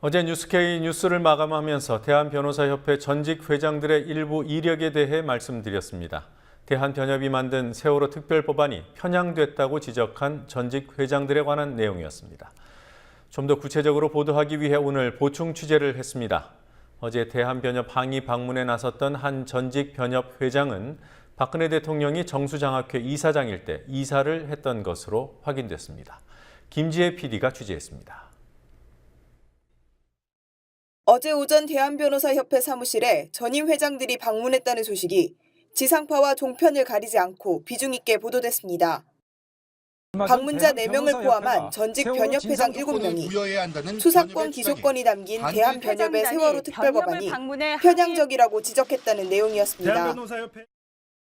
어제 뉴스케이 뉴스를 마감하면서 대한변호사협회 전직 회장들의 일부 이력에 대해 말씀드렸습니다. 대한변협이 만든 세월호 특별법안이 편향됐다고 지적한 전직 회장들에 관한 내용이었습니다. 좀 더 구체적으로 보도하기 위해 오늘 보충 취재를 했습니다. 어제 대한변협 항의 방문에 나섰던 한 전직 변협 회장은 박근혜 대통령이 정수장학회 이사장일 때 이사를 했던 것으로 확인됐습니다. 김지혜 PD가 취재했습니다. 어제 오전 대한변호사협회 사무실에 전임 회장들이 방문했다는 소식이 지상파와 종편을 가리지 않고 비중 있게 보도됐습니다. 방문자 4명을 포함한 전직 변협 회장 7명이 수사권 기소권이 담긴 대한변협의 세월호 특별법안이 편향적이라고 지적했다는 내용이었습니다.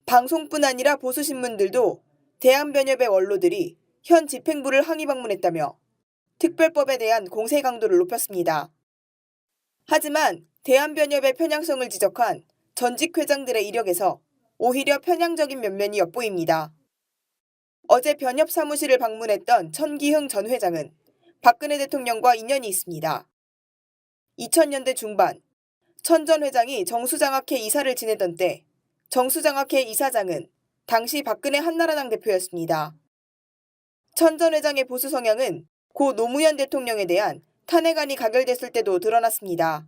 방송뿐 아니라 보수신문들도 대한변협의 원로들이 현 집행부를 항의 방문했다며 특별법에 대한 공세 강도를 높였습니다. 하지만 대한변협의 편향성을 지적한 전직 회장들의 이력에서 오히려 편향적인 면면이 엿보입니다. 어제 변협 사무실을 방문했던 천기흥 전 회장은 박근혜 대통령과 인연이 있습니다. 2000년대 중반 천 전 회장이 정수장학회 이사를 지내던 때 정수장학회 이사장은 당시 박근혜 한나라당 대표였습니다. 천 전 회장의 보수 성향은 고 노무현 대통령에 대한 탄핵안이 가결됐을 때도 드러났습니다.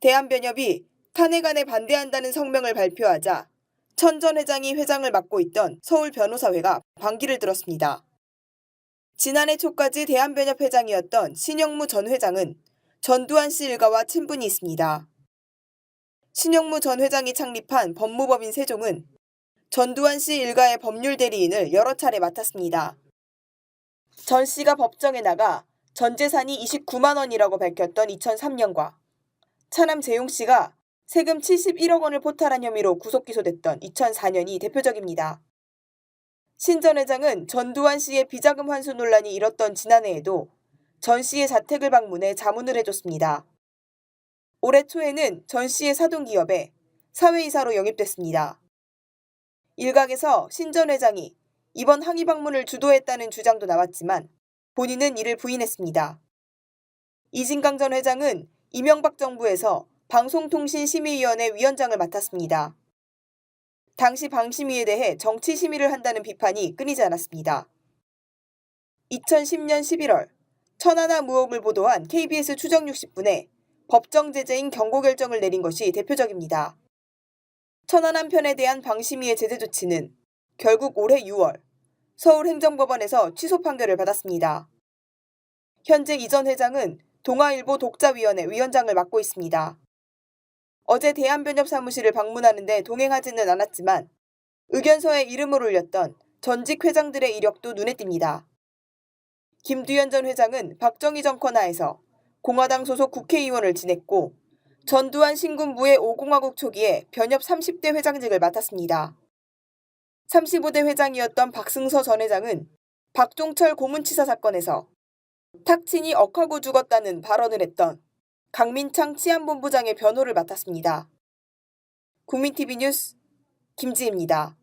대한변협이 탄핵안에 반대한다는 성명을 발표하자 천 전 회장이 회장을 맡고 있던 서울 변호사회가 반기를 들었습니다. 지난해 초까지 대한변협 회장이었던 신영무 전 회장은 전두환 씨 일가와 친분이 있습니다. 신영무 전 회장이 창립한 법무법인 세종은 전두환 씨 일가의 법률 대리인을 여러 차례 맡았습니다. 전 씨가 법정에 나가 전 재산이 29만 원이라고 밝혔던 2003년과 차남 재용 씨가 세금 71억 원을 포탈한 혐의로 구속 기소됐던 2004년이 대표적입니다. 신 전 회장은 전두환 씨의 비자금 환수 논란이 일었던 지난해에도 전 씨의 자택을 방문해 자문을 해줬습니다. 올해 초에는 전 씨의 사돈 기업에 사회이사로 영입됐습니다. 일각에서 신 전 회장이 이번 항의 방문을 주도했다는 주장도 나왔지만 본인은 이를 부인했습니다. 이진강 전 회장은 이명박 정부에서 방송통신심의위원회 위원장을 맡았습니다. 당시 방심위에 대해 정치 심의를 한다는 비판이 끊이지 않았습니다. 2010년 11월 천하나 무혹을 보도한 KBS 추정 60분에 법정 제재인 경고 결정을 내린 것이 대표적입니다. 천안함 편에 대한 방심위의 제재 조치는 결국 올해 6월 서울행정법원에서 취소 판결을 받았습니다. 현재 이 전 회장은 동아일보 독자위원회 위원장을 맡고 있습니다. 어제 대한변협 사무실을 방문하는데 동행하지는 않았지만 의견서에 이름을 올렸던 전직 회장들의 이력도 눈에 띕니다. 김두현 전 회장은 박정희 정권 하에서 공화당 소속 국회의원을 지냈고 전두환 신군부의 5공화국 초기에 변협 30대 회장직을 맡았습니다. 35대 회장이었던 박승서 전 회장은 박종철 고문치사 사건에서 탁친이 억하고 죽었다는 발언을 했던 강민창 치안본부장의 변호를 맡았습니다. 국민TV 뉴스 김지입니다.